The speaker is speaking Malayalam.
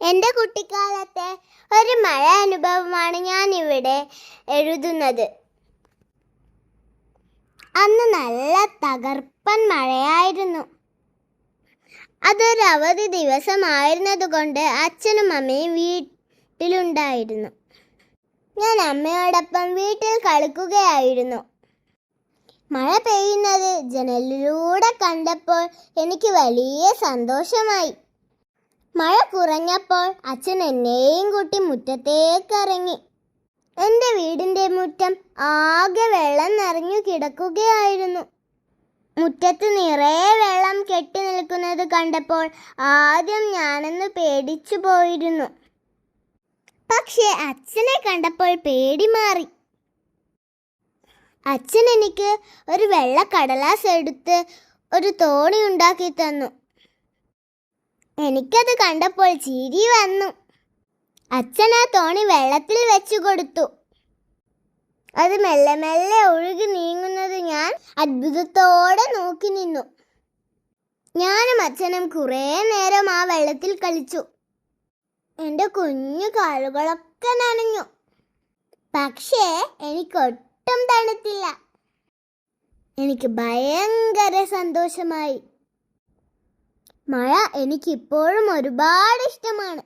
എന്റെ കുട്ടിക്കാലത്തെ ഒരു മഴ അനുഭവമാണ് ഞാൻ ഇവിടെ എഴുതുന്നത്. അന്ന് നല്ല തകർപ്പൻ മഴയായിരുന്നു. അതൊരു അവധി ദിവസമായിരുന്നതുകൊണ്ട് അച്ഛനും അമ്മയും വീട്ടിലുണ്ടായിരുന്നു. ഞാൻ അമ്മയോടൊപ്പം വീട്ടിൽ കളിക്കുകയായിരുന്നു. മഴ പെയ്യുന്നത് ജനലിലൂടെ കണ്ടപ്പോൾ എനിക്ക് വലിയ സന്തോഷമായി. മഴ കുറഞ്ഞപ്പോൾ അച്ഛൻ എന്നെയും കൂട്ടി മുറ്റത്തേക്ക് ഇറങ്ങി. എന്റെ വീടിന്റെ മുറ്റം ആകെ വെള്ളം നിറഞ്ഞു കിടക്കുകയായിരുന്നു. മുറ്റത്ത് നിറയെ വെള്ളം കെട്ടി നിൽക്കുന്നത് കണ്ടപ്പോൾ ആദ്യം ഞാനൊന്ന് പേടിച്ചു പോയിരുന്നു. പക്ഷേ അച്ഛനെ കണ്ടപ്പോൾ പേടി മാറി. അച്ഛൻ എനിക്ക് ഒരു വെള്ള കടലാസ് എടുത്ത് ഒരു തോണി ഉണ്ടാക്കി തന്നു. എനിക്കത് കണ്ടപ്പോൾ ചിരി വന്നു. അച്ഛൻ ആ തോണി വെള്ളത്തിൽ വെച്ചു കൊടുത്തു. അത് മെല്ലെ മെല്ലെ ഒഴുകി നീങ്ങുന്നത് ഞാൻ അത്ഭുതത്തോടെ നോക്കി നിന്നു. ഞാനും അച്ഛനും കുറേ നേരം ആ വെള്ളത്തിൽ കളിച്ചു. എന്റെ കുഞ്ഞു കാലുകളൊക്കെ നനഞ്ഞു. പക്ഷേ എനിക്കൊട്ടും തണുത്തില്ല. എനിക്ക് ഭയങ്കര സന്തോഷമായി. മഴ എനിക്കിപ്പോഴും ഒരുപാട് ഇഷ്ടമാണ്.